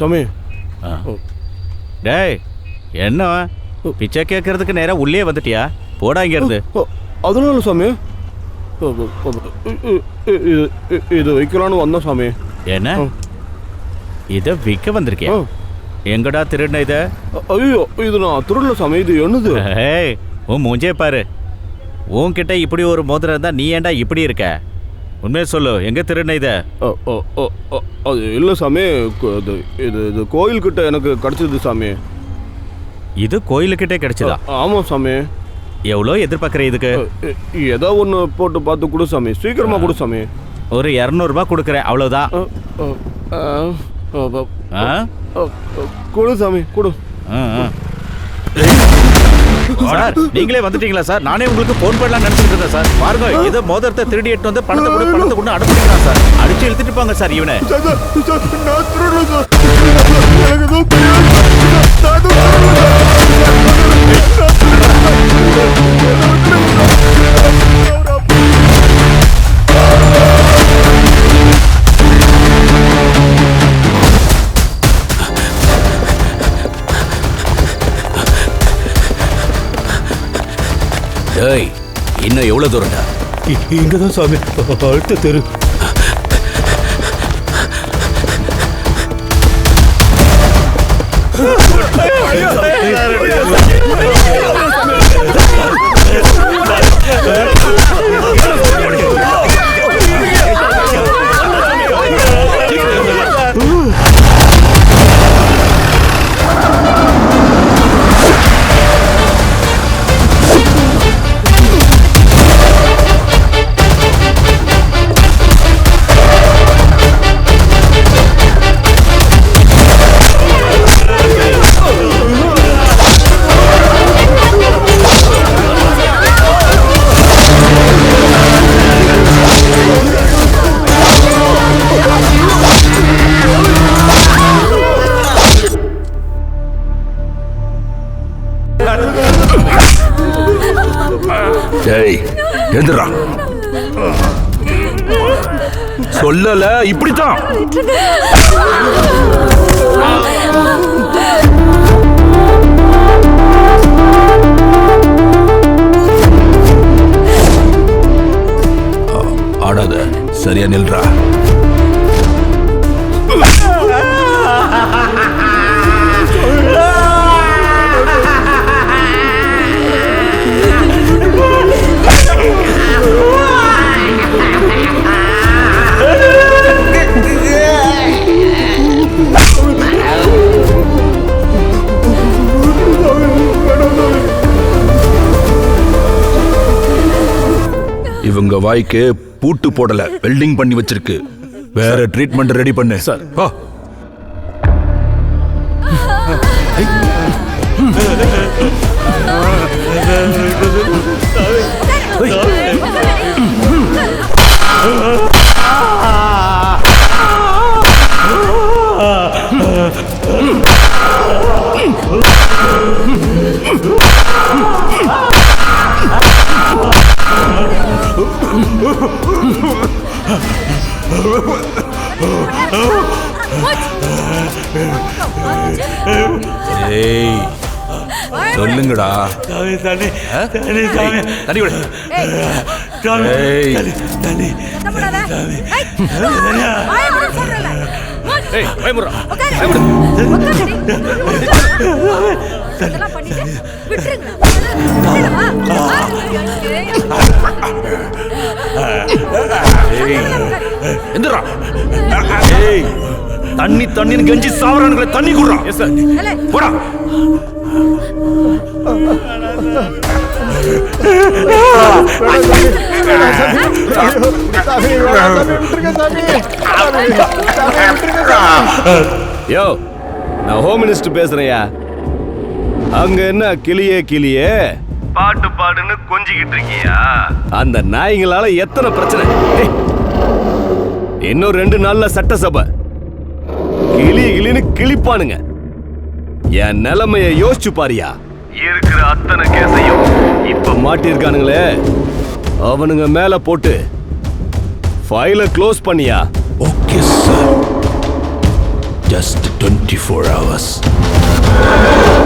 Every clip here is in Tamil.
சாமி. டேய் என்ன பிச்சை கேட்கறதுக்கு நேரா உள்ளே வந்துட்டியா? போடா இங்க இருந்து ஓ, அதனால இல்ல சாமி இது வைக்கலான்னு வந்தேன் சாமி என்ன. இத விற்க வந்திருக்கியா. எங்கடா திருடின இத? ஐயோ இது நான் திருடல சாமி இது என்னது? ஏய் உன் மூஞ்சே பாரு. உன்கிட்ட இப்படி ஒரு மோதிரம் இருந்தா நீ ஏன்டா இப்படி இருக்க? உண்மையை சொல்லு எங்க திருடின இத? அது இல்லை சாமி இது இது இது கோயில்கிட்ட எனக்கு கிடைச்சது சாமி. இது கோயிலுக்கிட்டே கிடைச்சதா? அ, ஆமா சாமி. எவ்வளோ எதிர்பார்க்குற இதுக்கு? ஏதோ ஒன்று போட்டு பார்த்து கொடு சாமி சீக்கிரமா கொடு சாமி. ஒரு இரநூறுபா கொடுக்குறேன் அவ்வளோதான் கொடு சாமி கொடு. ஆ. சார் நீங்களே வந்துட்டீங்களா சார்? நானே உங்களுக்கு ஃபோன் பண்ணலாம் நினைச்சிட்டு இருந்தேன் சார். பாருங்க ஏதோ மோதிரத்தை திருடி எடுத்து வந்து பணத்தை கொடு பணத்தை கொண்டு அனுப்பிக்கலாம் சார். அடிச்சு இழுத்துட்டு போங்க சார் இவனை. இன்னும் எவ்வளவு தூரம்டா? இங்கதான் சாமி. அடுத்த தெரு. டேய் இல்ல இப்படித்தான். ஆடாத சரியா நில்றா. இவங்க வாய்க்கு பூட்டு போடல வெல்டிங் பண்ணி வச்சிருக்கு வேற ட்ரீட்மெண்ட் ரெடி பண்ணு சார். போ. ஏய் சொல்லுங்கடா. சாமி தண்ணி? தண்ணி சாமி ஏய், தண்ணி விடு சாமி. ஏய். தண்ணி தண்ணி ஏய் பயமுறா எந்திரா தண்ணி தண்ணின்னு கெஞ்சி சாவறானுங்களே தண்ணி குடுறா. எஸ் சார் போடா. யோ நான் ஹோம் மினிஸ்டர் பேசுறேன்யா. அங்க என்ன கிளியே கிளியே? பாட்டு பாடுன்னு கொஞ்சிக்கிட்டு இருக்கியா? அந்த நாய்ங்களால எத்தனை பிரச்சனை? இன்னும் ரெண்டு நாள்ல சட்டசபை. கிளி கிளின்னு கிளிப்பானுங்க என் நிலைமைய யோசிச்சு பாரியா? இருக்கிற அத்தனை கேசையும் இப்ப மாட்டிருக்கானுங்களே அவனுங்க மேல போட்டு ஃபைல க்ளோஸ் பண்ணியா? Okay sir just twenty four hours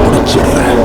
முடிச்சிடுறேன்.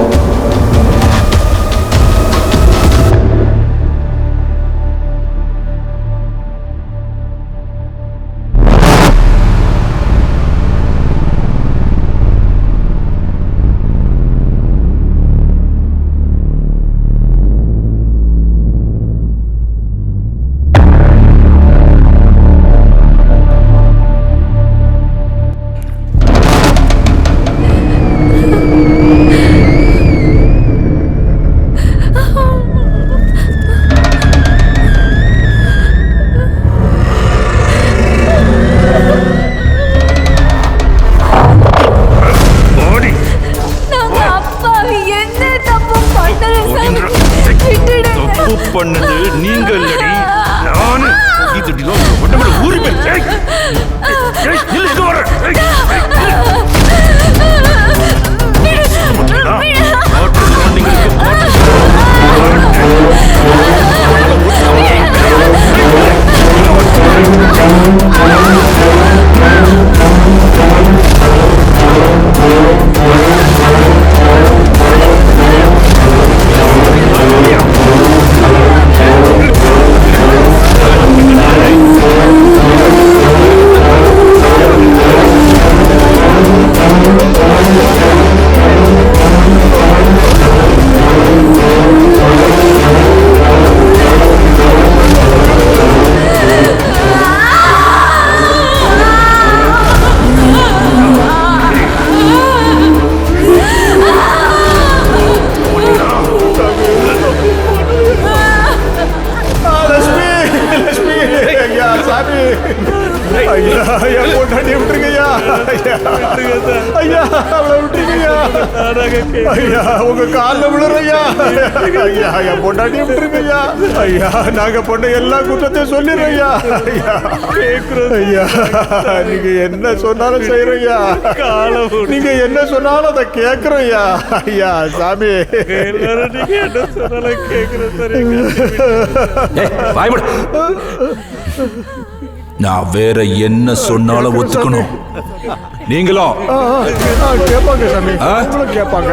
ஐயா உங்க காலில் விழுற ஐயா ஐயா ஐயா பொண்டாட்டி விட்டுருங்க ஐயா ஐயா நாங்க பொண்ணை எல்லா குற்றத்தையும் சொல்லிடுறோம் ஐயா ஐயா ஐயா நீங்க என்ன சொன்னாலும் செய்யறோம் ஐயா நீங்க என்ன சொன்னாலும் அதை கேட்கிறோம் ஐயா ஐயா சாமி வாய்மடு நான் வேற என்ன சொன்னாலும் ஒத்துக்கணும். நீங்களும் கேட்பாங்க சாமி. கேட்பாங்க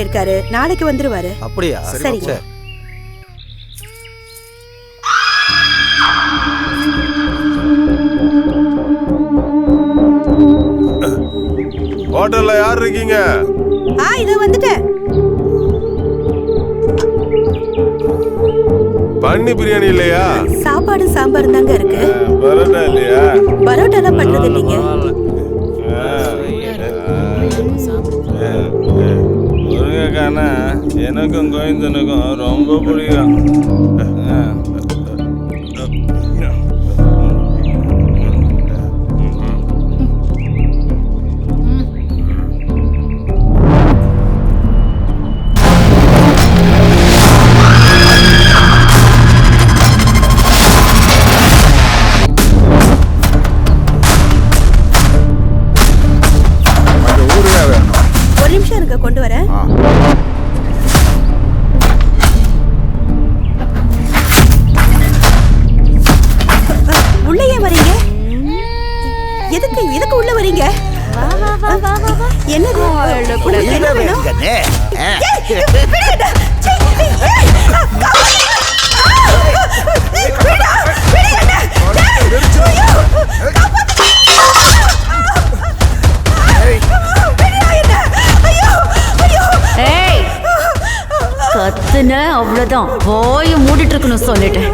போயிருக்காரு. நாளைக்கு வந்துருவாரு. அப்படியா? சரி. சரி. ஹோட்டல்ல யார் இருக்கீங்க? ஆ இதோ வந்துட்டேன். பண்ணி பிரியாணி இல்லையா? சாப்பாடு சாம்பார் தாங்க இருக்கு. பரோட்டா இல்லையா? பரோட்டாலாம் பண்றது இல்லைங்க. முருங்கைக்கான எனக்கும் கோவிந்தனுக்கும் ரொம்ப பிடிக்கும். போய் மூடிட்டு இருக்கணும் சொல்லிட்டேன்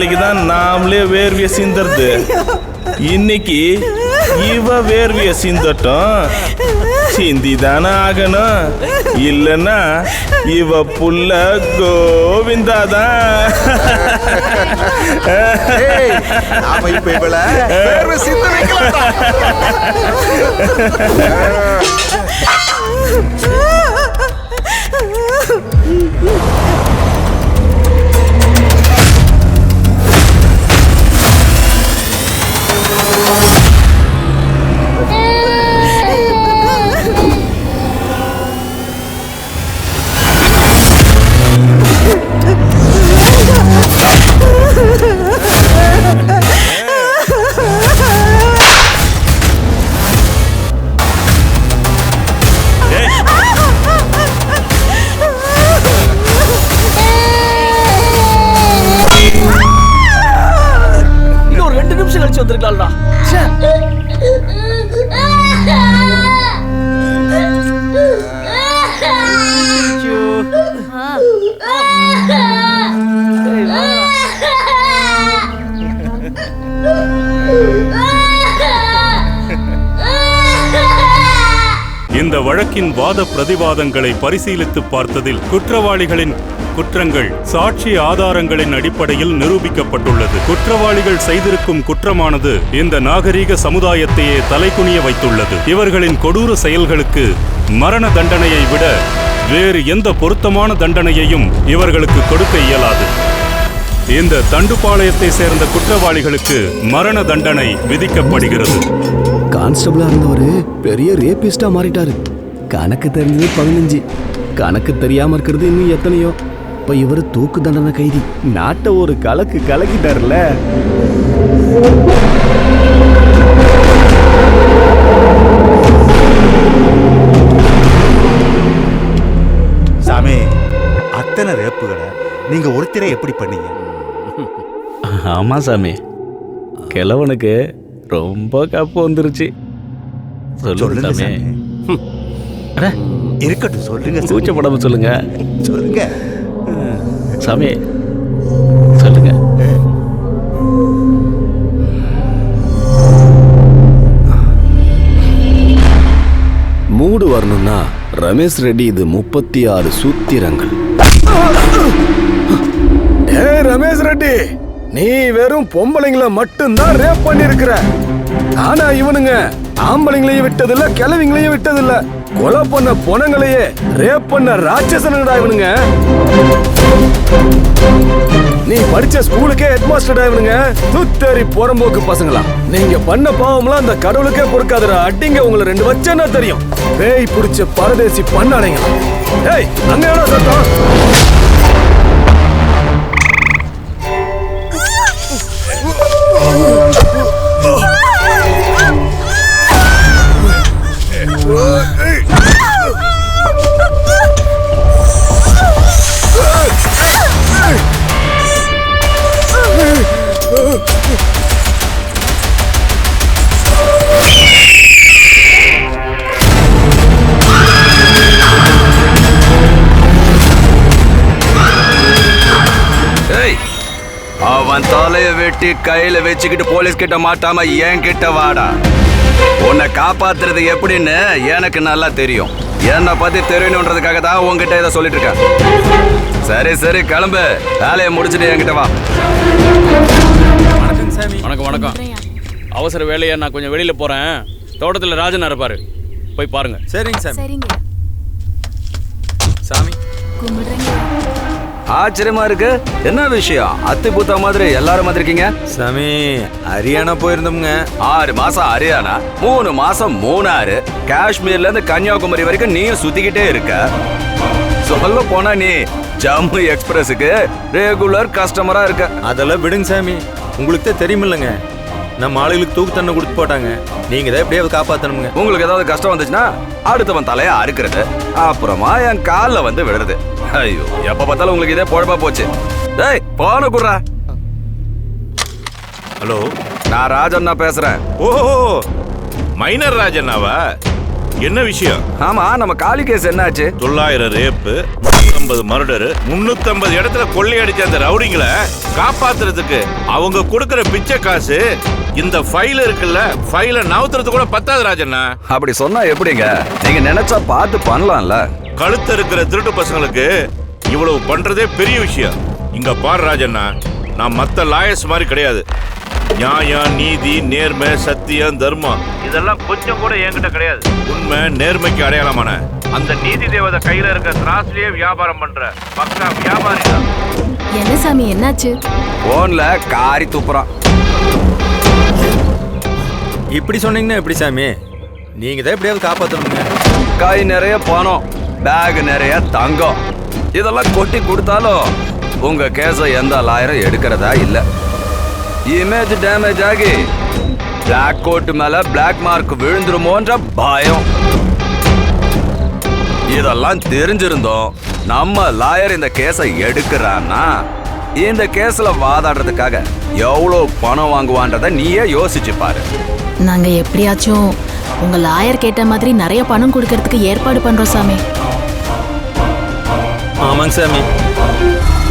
நாளைக்கு தான் நாமளே வேர்விய சிந்தறது. இன்னைக்கு இவ வேர்விய சிந்தட்டும். சிந்தி தானே ஆகணும். இல்லைன்னா இவ புள்ள கோவிந்தா தான் இப்ப வழக்கின் வாத பிரதிவாதங்களை பரிசீலித்து பார்த்ததில் குற்றவாளிகளின் குற்றங்கள் சாட்சி ஆதாரங்களின் அடிப்படையில் நிரூபிக்கப்பட்டுள்ளது. குற்றவாளிகள் செய்திருக்கும் குற்றமானது இந்த நாகரீக சமுதாயத்தையே தலைகுனிய வைத்துள்ளது. இவர்களின் கொடூர செயல்களுக்கு மரண தண்டனையை விட வேறு எந்த பொருத்தமான தண்டனையையும் இவர்களுக்கு கொடுக்க இயலாது. இந்த தண்டுபாளையத்தை சேர்ந்த குற்றவாளிகளுக்கு மரண தண்டனை விதிக்கப்படுகிறது. கான்ஸ்டபிளா இருந்தவரு பெரிய ரேபிஸ்டா மாறிட்டாரு. கணக்கு தெரிஞ்சது பதினஞ்சு. கணக்கு தெரியாம இருக்கிறது இன்னும் எத்தனையோ? இப்ப இவரு தூக்கு தண்டனை கைதி. நாட்டை ஒரு கலக்கு கலக்கிட்டாருல. சாமி அத்தனை ரேப்புகளை நீங்க ஒருத்தரை எப்படி பண்ணீங்க? ஆமா சாமி. கிழவனுக்கு ரொம்ப கப்பு வந்துருச்சு. சொல்லுங்க சாமி. இருக்கட்டும் சொல்லுங்க. கூச்சப்படாம சொல்லுங்க. சொல்லுங்க. சாமி சொல்லுங்க. மூடு வரணும்னா ரமேஷ் ரெட்டி இது முப்பத்தி ஆறு சூத்திரங்கள். ஏ ரமேஷ் ரெட்டி நீ வெறும் பொம்பளைங்கள மட்டும்தான் ரேப் பண்ணிருக்கிற ஆனா இவனுங்க. ஆம்பளைங்களையும் விட்டதில்ல கிழவிங்களையும் விட்டதில்ல. கொலை பண்ண பொணங்களையே ரேப் பண்ண ராட்சசனுடா இவனுங்க. நீ படிச்ச ஸ்கூலுக்கே ஹெட்மாஸ்டர்டா இவனுங்க. துத்தேரி புறம்போக்கு பசங்களா. நீங்க பண்ண பாவம்லாம் அந்த கடவுளுக்கே பொறுக்காதடா அடிங்க உங்களை ரெண்டு வச்சேன்னா தெரியும். பேய் பிடிச்ச பரதேசி பண்ணாடைங்க ஏய் அங்க என்ன சத்தம்? Oh வெட்டி கையில வச்சுக்கிட்டு போலீஸ் கிட்ட மாட்டாம என் கிட்ட வாடா. உன்னை காப்பாத்துறது எப்படின்னு எனக்கு நல்லா தெரியும். என்னை பத்தி தெரியணுன்றதுக்காக தான் உன்கிட்ட இதை சொல்லிட்டு இருக்கேன். சரி சரி கிளம்பு. வேலையை முடிச்சுட்டு என்கிட்ட வா. வணக்கம் வணக்கம் அவசர வேலையா நான் கொஞ்சம் வெளியில போறேன். தோட்டத்துல ராஜனா இருப்பாரு. போய் பாருங்க. சரிங்க சாமி. சரிங்க. சாமி. கும்பிடுறேங்க. ஆச்சரியமா இருக்கு. என்ன விஷயம்? அத்தி பூத்தா மாதிரி எல்லாரும் வந்திருக்கீங்க? சாமி ஹரியானா போயிருந்தோம்ங்க. ஆறு மாசம் ஹரியானா மூணு மாசம் மூணாறு. காஷ்மீர்ல இருந்து கன்னியாகுமரி வரைக்கும் நீயும் சுத்திக்கிட்டே இருக்க. சொல்ல போனா நீ ஜம்மு எக்ஸ்பிரஸுக்கு ரெகுலர் கஸ்டமரா இருக்க. அதெல்லாம் விடுங்க சாமி. உங்களுக்கு தான் தெரியுமில்லங்க. நம்ம ஆளுகளுக்கு தூக்கு தண்ணை கொடுத்து போட்டாங்க. நீங்க தான் எப்படியாவது காப்பாத்தணுங்க உங்களுக்கு ஏதாவது கஷ்டம் வந்துச்சுன்னா அடுத்தவன் தலைய அறுக்கிறது. அப்புறமா என் கால்ல வந்து விடுறது ஐயோ எப்ப பார்த்தாலும் உங்களுக்கு இதே பொழப்பா போச்சு. டேய் போன குடுறா. ஹலோ. நான் ராஜண்ணா பேசுறேன். ஓஹோ மைனர் ராஜண்ணாவா? என்ன விஷயம்? ஆமா நம்ம காளி கேஸ் என்னாச்சு? தொள்ளாயிரம் ரேப்பு ஐம்பது மர்டரு முன்னூத்தம்பது இடத்துல கொள்ளையடிச்ச அந்த ரவுடிங்களை காப்பாத்துறதுக்கு அவங்க கொடுக்கிற பிச்சை காசு இந்த ஃபைல் இருக்குல்ல ஃபைலை நவுத்துறது கூட பத்தாது ராஜண்ணா. அப்படி சொன்னா எப்படிங்க? நீங்க நினைச்சா பார்த்து பண்ணலாம்ல. கழுத்து இருக்கிற திருட்டு பசங்களுக்கு இவ்வளவு பண்றதே பெரிய விஷயம். இங்க பாரு ராஜண்ணா நான் மத்த லாயர்ஸ் மாதிரி கிடையாது. நியாயம் நீதி நேர்மை சத்தியம் தர்மம். இதெல்லாம் கொஞ்சம் கூட என்கிட்ட கிடையாது. உண்மை நேர்மைக்கு அடையாளமான. அந்த நீதி தேவதை கையில இருக்க திராஸ்லயே வியாபாரம் பண்ற பக்கா வியாபாரி தான். என்ன சாமி என்னாச்சு? போன்ல காரி துப்புறான் இப்படி சொன்னீங்கன்னா எப்படி சாமி? நீங்க தான் எப்படியாவது காப்பாத்தணுங்க. கை நிறைய பணம் பேக் நிறைய தங்கம். இதெல்லாம் கொட்டி கொடுத்தாலும் உங்க கேஸை எந்த லாயரும் எடுக்கிறதா இல்ல. இமேஜ் டேமேஜ் ஆகி பிளாக் கோட் மேல பிளாக் மார்க் விழுந்துருமோன்ற பயம். இதெல்லாம் தெரிஞ்சிருந்தோம். நம்ம லாயர் இந்த கேஸை எடுக்கிறான்னா இந்த கேஸ்ல வாதாடுறதுக்காக எவ்வளவு பணம் வாங்குவான்றத நீயே யோசிச்சு பாரு. நாங்க எப்படியாச்சும் உங்க லாயர் கேட்ட மாதிரி நிறைய பணம் கொடுக்கறதுக்கு ஏற்பாடு பண்றோம் சாமி. ஆமாங்க சாமி.